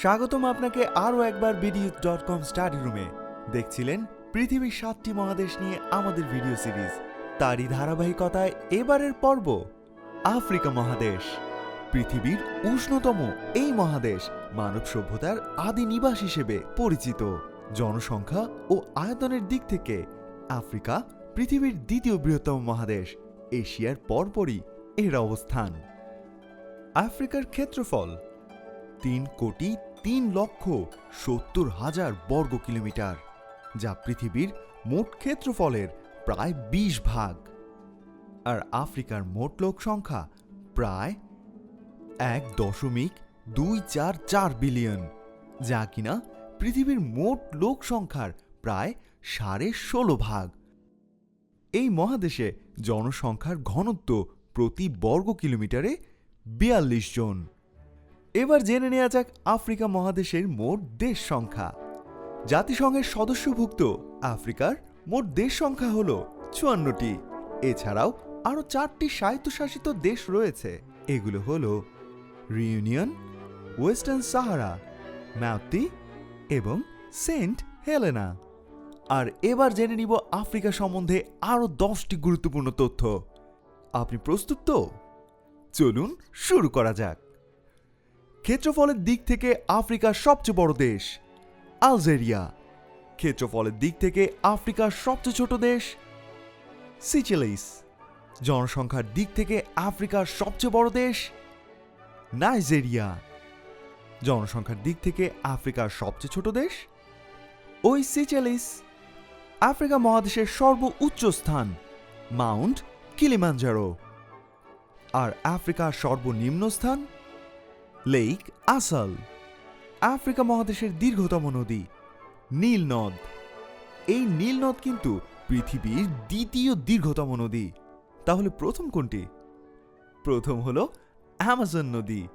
স্বাগতম আপনাকে আরও একবার বিডিউথ ডট কম স্টাডি রুমে। দেখছিলেন পৃথিবীর সাতটি মহাদেশ নিয়ে আমাদের ভিডিও সিরিজ। তারই ধারাবাহিকতায় এবারের পর্ব, আফ্রিকা মহাদেশ। পৃথিবীর উষ্ণতম এই মহাদেশ মানব সভ্যতার আদি নিবাস হিসেবে পরিচিত। জনসংখ্যা ও আয়তনের দিক থেকে আফ্রিকা পৃথিবীর দ্বিতীয় বৃহত্তম মহাদেশ, এশিয়ার পরপরই এর অবস্থান। আফ্রিকার ক্ষেত্রফল তিন কোটি তিন লক্ষ সত্তর হাজার বর্গ কিলোমিটার, যা পৃথিবীর মোট ক্ষেত্রফলের প্রায় বিশ ভাগ। আর আফ্রিকার মোট লোক সংখ্যা প্রায় এক দশমিক দুই চার চার বিলিয়ন, যা কিনা পৃথিবীর মোট লোক সংখ্যার প্রায় সাড়ে ষোলো ভাগ। এই মহাদেশে জনসংখ্যার ঘনত্ব প্রতি বর্গ কিলোমিটারে বিয়াল্লিশ জন। এবার জেনে নেওয়া যাক আফ্রিকা মহাদেশের মোট দেশ সংখ্যা। জাতিসংঘের সদস্যভুক্ত আফ্রিকার মোট দেশ সংখ্যা হল চুয়ান্নটি। এছাড়াও আরও চারটি স্বায়ত্তশাসিত দেশ রয়েছে। এগুলো হল রিউনিয়ন, ওয়েস্টার্ন সাহারা ম্যাউতি এবং সেন্ট হেলেনা। আর এবার জেনে নিব আফ্রিকা সম্বন্ধে আরও দশটি গুরুত্বপূর্ণ তথ্য। আপনি প্রস্তুত তো? চলুন শুরু করা যাক। ক্ষেত্রফলের দিক থেকে আফ্রিকার সবচেয়ে বড় দেশ, আলজেরিয়া। ক্ষেত্রফলের দিক থেকে আফ্রিকার সবচেয়ে ছোট দেশ, সিচেলিস। জনসংখ্যার দিক থেকে আফ্রিকার সবচেয়ে বড় দেশ, নাইজেরিয়া। জনসংখ্যার দিক থেকে আফ্রিকার সবচেয়ে ছোট দেশ, ওই সিচেলিস, আফ্রিকা মহাদেশের সর্ব উচ্চ স্থান, মাউন্ট কিলিমাঞ্জারো। আর আফ্রিকার সর্বনিম্ন স্থান লেক আসাল। আফ্রিকা মহাদেশের দীর্ঘতম নদী, নীল নদ। এই নীল নদ কিন্তু পৃথিবীর দ্বিতীয় দীর্ঘতম নদী। তাহলে প্রথম কোনটি? প্রথম হলো অ্যামাজন নদী।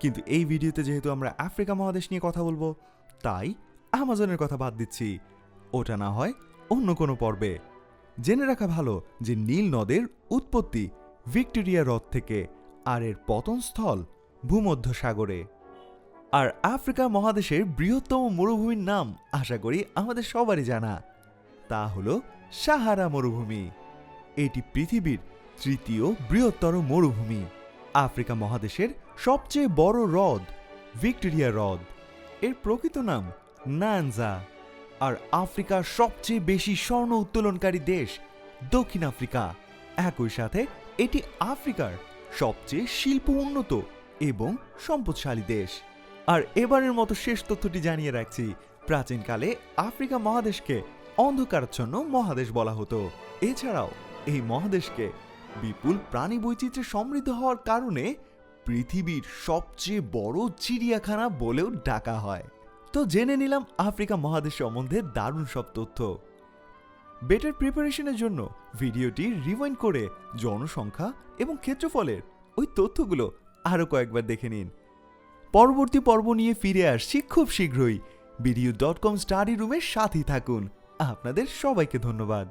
কিন্তু এই ভিডিওতে যেহেতু আমরা আফ্রিকা মহাদেশ নিয়ে কথা বলব, তাই অ্যামাজনের কথা বাদ দিচ্ছি। ওটা না হয় অন্য কোনো পর্বে। জেনে রাখা ভালো যে নীল নদের উৎপত্তি ভিক্টোরিয়া হ্রদ থেকে আর এর পতনস্থল ভূমধ্য সাগরে আর আফ্রিকা মহাদেশের বৃহত্তম মরুভূমির নাম আশা করি আমাদের সবারই জানা। তা হল সাহারা মরুভূমি। এটি পৃথিবীর তৃতীয় বৃহত্তর মরুভূমি। আফ্রিকা মহাদেশের সবচেয়ে বড় হ্রদ, ভিক্টোরিয়া হ্রদ। এর প্রকৃত নাম নানজা আর আফ্রিকার সবচেয়ে বেশি স্বর্ণ উত্তোলনকারী দেশ দক্ষিণ আফ্রিকা। একই সাথে এটি আফ্রিকার সবচেয়ে শিল্প উন্নত এবং সম্পদশালী দেশ। আর এবারের মতো শেষ তথ্যটি জানিয়ে রাখছি, প্রাচীনকালে আফ্রিকা মহাদেশকে অন্ধকারাচ্ছন্ন মহাদেশ বলা হতো। এছাড়াও এই মহাদেশকে বিপুল প্রাণী বৈচিত্র্যে সমৃদ্ধ হওয়ার কারণে পৃথিবীর সবচেয়ে বড় চিড়িয়াখানা বলেও ডাকা হয়। তো জেনে নিলাম আফ্রিকা মহাদেশ সম্বন্ধে দারুণ সব তথ্য। বেটার প্রিপারেশনের জন্য ভিডিওটি রিওয়াইন্ড করে জনসংখ্যা এবং ক্ষেত্রফলের ওই তথ্যগুলো আরও কয়েকবার দেখে নিন। পরবর্তী পর্ব নিয়ে ফিরে আসছি খুব শীঘ্রই। ভিডিও ডট কম স্টাডি রুমের সাথেই থাকুন। আপনাদের সবাইকে ধন্যবাদ।